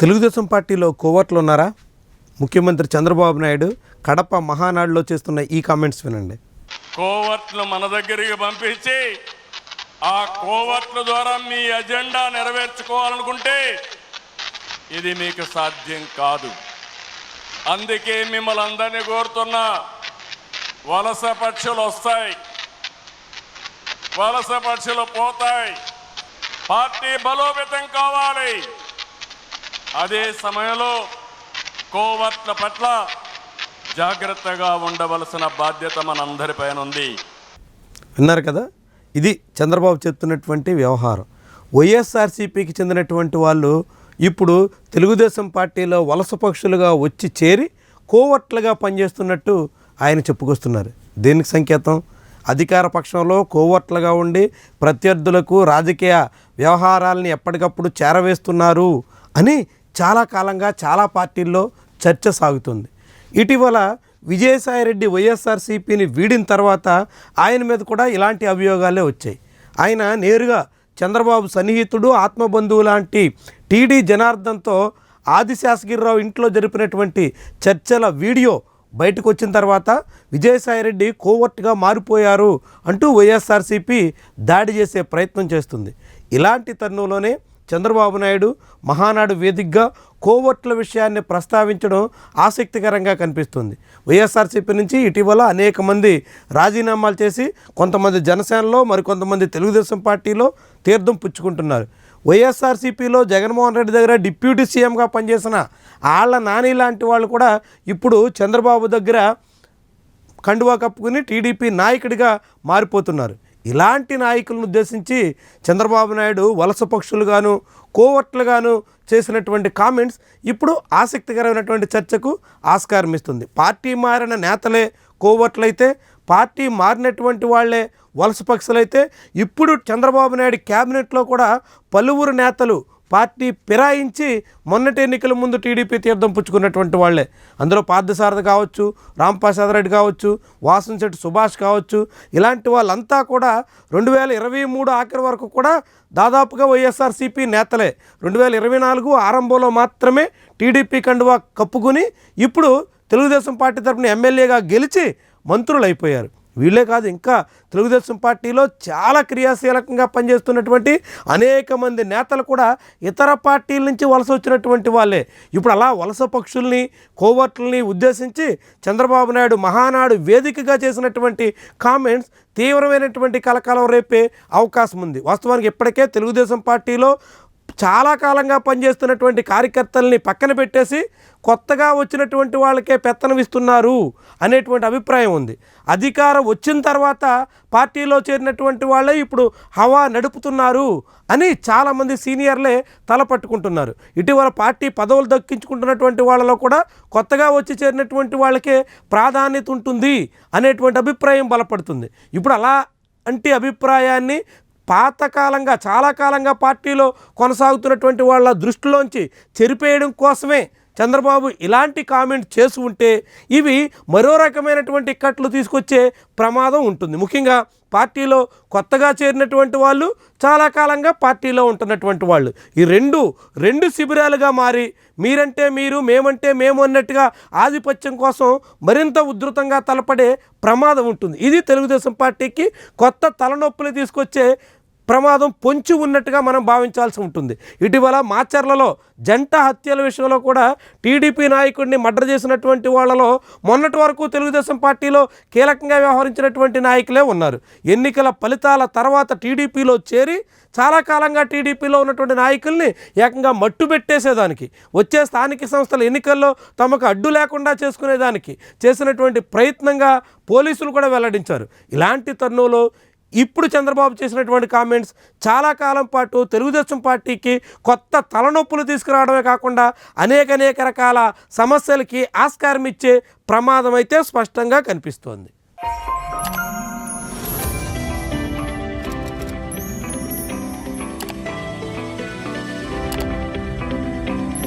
తెలుగుదేశం పార్టీలో కోవర్ట్లు ఉన్నారా? ముఖ్యమంత్రి చంద్రబాబు నాయుడు కడప మహానాడులో చేస్తున్న ఈ కామెంట్స్ వినండి. కోవర్ట్లు మన దగ్గరికి పంపించి ఆ కోవర్ట్ల ద్వారా మీ అజెండా నెరవేర్చుకోవాలనుకుంటే ఇది మీకు సాధ్యం కాదు. అందుకే మిమ్మల్ని అందరినీ కోరుతున్నా వలస పక్షులు వస్తాయి. వలస పక్షులు పోతాయి. పార్టీ బలోపేతం కావాలి. అదే సమయంలో కోవర్ట్ల పట్ల జాగ్రత్తగా ఉండవలసిన బాధ్యత మనందరిపైన ఉంది. విన్నారు కదా? ఇది చంద్రబాబు చెప్తున్నటువంటి వ్యవహారం. వైఎస్ఆర్సీపీకి చెందినటువంటి వాళ్ళు ఇప్పుడు తెలుగుదేశం పార్టీలో వలస పక్షులుగా వచ్చి చేరి కోవట్లుగా పనిచేస్తున్నట్టు ఆయన చెప్పుకొస్తున్నారు. దేనికి సంకేతం? అధికార పక్షంలో కోవట్లుగా ఉండి ప్రత్యర్థులకు రాజకీయ వ్యవహారాలని ఎప్పటికప్పుడు చేరవేస్తున్నారు అని చాలా కాలంగా చాలా పార్టీల్లో చర్చ సాగుతుంది. ఇటీవల విజయసాయిరెడ్డి వైఎస్ఆర్సీపీని వీడిన తర్వాత ఆయన మీద కూడా ఇలాంటి అభియోగాలే వచ్చాయి. ఆయన నేరుగా చంద్రబాబు సన్నిహితుడు ఆత్మబంధువు లాంటి టీడీ జనార్దన్తో ఆదిశాసగిరిరావు ఇంట్లో జరిపినటువంటి చర్చల వీడియో బయటకు వచ్చిన తర్వాత విజయసాయిరెడ్డి కోవర్ట్గా మారిపోయారు అంటూ వైఎస్ఆర్సీపీ దాడి చేసే ప్రయత్నం చేస్తుంది. ఇలాంటి తరుణంలోనే చంద్రబాబు నాయుడు మహానాడు వేదికగా కోవర్ట్ల విషయాన్ని ప్రస్తావించడం ఆసక్తికరంగా కనిపిస్తుంది. వైఎస్ఆర్సీపీ నుంచి ఇటీవల అనేక మంది రాజీనామాలు చేసి కొంతమంది జనసేనలో మరికొంతమంది తెలుగుదేశం పార్టీలో తీర్థం పుచ్చుకుంటున్నారు. వైఎస్ఆర్సీపీలో జగన్మోహన్ రెడ్డి దగ్గర డిప్యూటీ సీఎంగా పనిచేసిన ఆళ్ళ నాని లాంటి వాళ్ళు కూడా ఇప్పుడు చంద్రబాబు దగ్గర కండువా కప్పుకుని టీడీపీ నాయకుడిగా మారిపోతున్నారు. ఇలాంటి నాయకులను ఉద్దేశించి చంద్రబాబు నాయుడు వలస పక్షులుగాను కోవట్లుగాను చేసినటువంటి కామెంట్స్ ఇప్పుడు ఆసక్తికరమైనటువంటి చర్చకు ఆస్కారం ఇస్తుంది పార్టీ మారిన నేతలే కోవట్లయితే పార్టీ మారినటువంటి వాళ్ళే వలస పక్షులైతే ఇప్పుడు చంద్రబాబు నాయుడు క్యాబినెట్లో కూడా పలువురు నేతలు పార్టీ ఫిరాయించి మొన్నటి ఎన్నికల ముందు టీడీపీ తీర్థం పుచ్చుకున్నటువంటి వాళ్ళే. అందులో పార్థసారథి కావచ్చు రాంప్రసాద్ రెడ్డి కావచ్చు వాసంశెట్టి సుభాష్ కావచ్చు ఇలాంటి వాళ్ళంతా కూడా రెండు వేల ఇరవై మూడు ఆఖరి వరకు కూడా దాదాపుగా వైఎస్ఆర్సీపీ నేతలే. రెండు వేల ఇరవై నాలుగు ఆరంభంలో మాత్రమే టీడీపీ కండువా కప్పుకుని ఇప్పుడు తెలుగుదేశం పార్టీ తరపున ఎమ్మెల్యేగా గెలిచి మంత్రులు అయిపోయారు వీళ్ళే కాదు ఇంకా తెలుగుదేశం పార్టీలో చాలా క్రియాశీలకంగా పనిచేస్తున్నటువంటి అనేక మంది నేతలు కూడా ఇతర పార్టీల నుంచి వలస వచ్చినటువంటి వాళ్ళే. ఇప్పుడు అలా వలస పక్షుల్ని కోవర్ట్లని ఉద్దేశించి చంద్రబాబు నాయుడు మహానాడు వేదికగా చేసినటువంటి కామెంట్స్ తీవ్రమైనటువంటి కలకాలం రేపే అవకాశం ఉంది. వాస్తవానికి ఇప్పటికే తెలుగుదేశం పార్టీలో చాలా కాలంగా పనిచేస్తున్నటువంటి కార్యకర్తల్ని పక్కన పెట్టేసి కొత్తగా వచ్చినటువంటి వాళ్ళకే పెత్తనం ఇస్తున్నారు అనేటువంటి అభిప్రాయం ఉంది. అధికారం వచ్చిన తర్వాత పార్టీలో చేరినటువంటి వాళ్ళే ఇప్పుడు హవా నడుపుతున్నారు అని చాలామంది సీనియర్లే తల పట్టుకుంటున్నారు. ఇటీవల పార్టీ పదవులు దక్కించుకుంటున్నటువంటి వాళ్ళలో కూడా కొత్తగా వచ్చి చేరినటువంటి వాళ్ళకే ప్రాధాన్యత ఉంటుంది అనేటువంటి అభిప్రాయం బలపడుతుంది. ఇప్పుడు అలా అంటే అభిప్రాయాన్ని పాతకాలంగా చాలా కాలంగా పార్టీలో కొనసాగుతున్నటువంటి వాళ్ళ దృష్టిలోంచి చెరిపేయడం కోసమే చంద్రబాబు ఇలాంటి కామెంట్ చేసి ఉంటే ఇవి మరో రకమైనటువంటి కట్లు తీసుకొచ్చే ప్రమాదం ఉంటుంది. ముఖ్యంగా పార్టీలో కొత్తగా చేరినటువంటి వాళ్ళు చాలా కాలంగా పార్టీలో ఉంటున్నటువంటి వాళ్ళు. ఈ రెండు రెండు శిబిరాలుగా మారి మీరంటే మీరు మేమంటే మేము అన్నట్టుగా ఆధిపత్యం కోసం మరింత ఉధృతంగా తలపడే ప్రమాదం ఉంటుంది. ఇది తెలుగుదేశం పార్టీకి కొత్త తలనొప్పులు తీసుకొచ్చే ప్రమాదం పొంచి ఉన్నట్టుగా మనం భావించాల్సి ఉంటుంది. ఇటీవల మాచర్లలో జంట హత్యల విషయంలో కూడా టీడీపీ నాయకుడిని మర్డర్ చేసినటువంటి వాళ్ళలో మొన్నటి వరకు తెలుగుదేశం పార్టీలో కీలకంగా వ్యవహరించినటువంటి నాయకులే ఉన్నారు. ఎన్నికల ఫలితాల తర్వాత టీడీపీలో చేరి చాలా కాలంగా టీడీపీలో ఉన్నటువంటి నాయకుల్ని ఏకంగా మట్టు పెట్టేసేదానికి వచ్చే స్థానిక సంస్థల ఎన్నికల్లో తమకు అడ్డు లేకుండా చేసుకునేదానికి చేసినటువంటి ప్రయత్నంగా పోలీసులు కూడా వెల్లడించారు. ఇలాంటి తరుణంలో ఇప్పుడు చంద్రబాబు చేసినటువంటి కామెంట్స్ చాలా కాలం పాటు తెలుగుదేశం పార్టీకి కొత్త తలనొప్పులు తీసుకురావడమే కాకుండా అనేక అనేక రకాల సమస్యలకి ఆస్కారం ఇచ్చే ప్రమాదం అయితే స్పష్టంగా కనిపిస్తోంది.